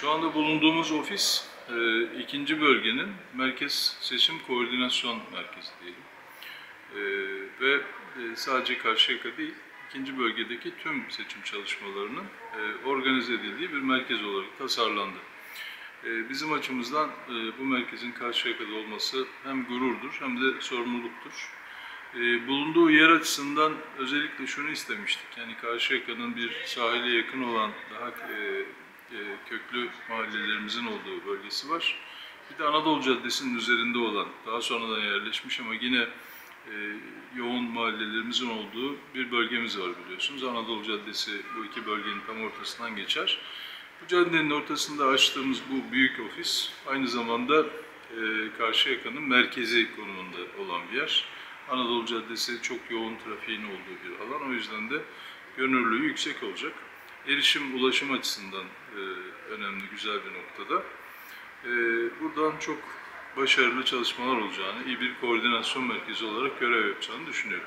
Şu anda bulunduğumuz ofis e, ikinci bölgenin Merkez Seçim Koordinasyon Merkezi diyelim. E, ve e, sadece Karşıyaka değil, ikinci bölgedeki tüm seçim çalışmalarının e, organize edildiği bir merkez olarak tasarlandı. E, bizim açımızdan e, bu merkezin Karşıyaka'da olması hem gururdur hem de sorumluluktur. E, bulunduğu yer açısından özellikle şunu istemiştik. Yani Karşıyaka'nın bir sahile yakın olan daha e, köklü mahallelerimizin olduğu bölgesi var. Bir de Anadolu Caddesi'nin üzerinde olan, daha sonradan yerleşmiş ama yine e, yoğun mahallelerimizin olduğu bir bölgemiz var biliyorsunuz. Anadolu Caddesi bu iki bölgenin tam ortasından geçer. Bu caddenin ortasında açtığımız bu büyük ofis aynı zamanda e, Karşıyaka'nın merkezi konumunda olan bir yer. Anadolu Caddesi çok yoğun trafiğin olduğu bir alan. O yüzden de görünürlüğü yüksek olacak. Erişim, ulaşım açısından e, önemli, güzel bir noktada. E, buradan çok başarılı çalışmalar olacağını, iyi bir koordinasyon merkezi olarak görev yapacağını düşünüyorum.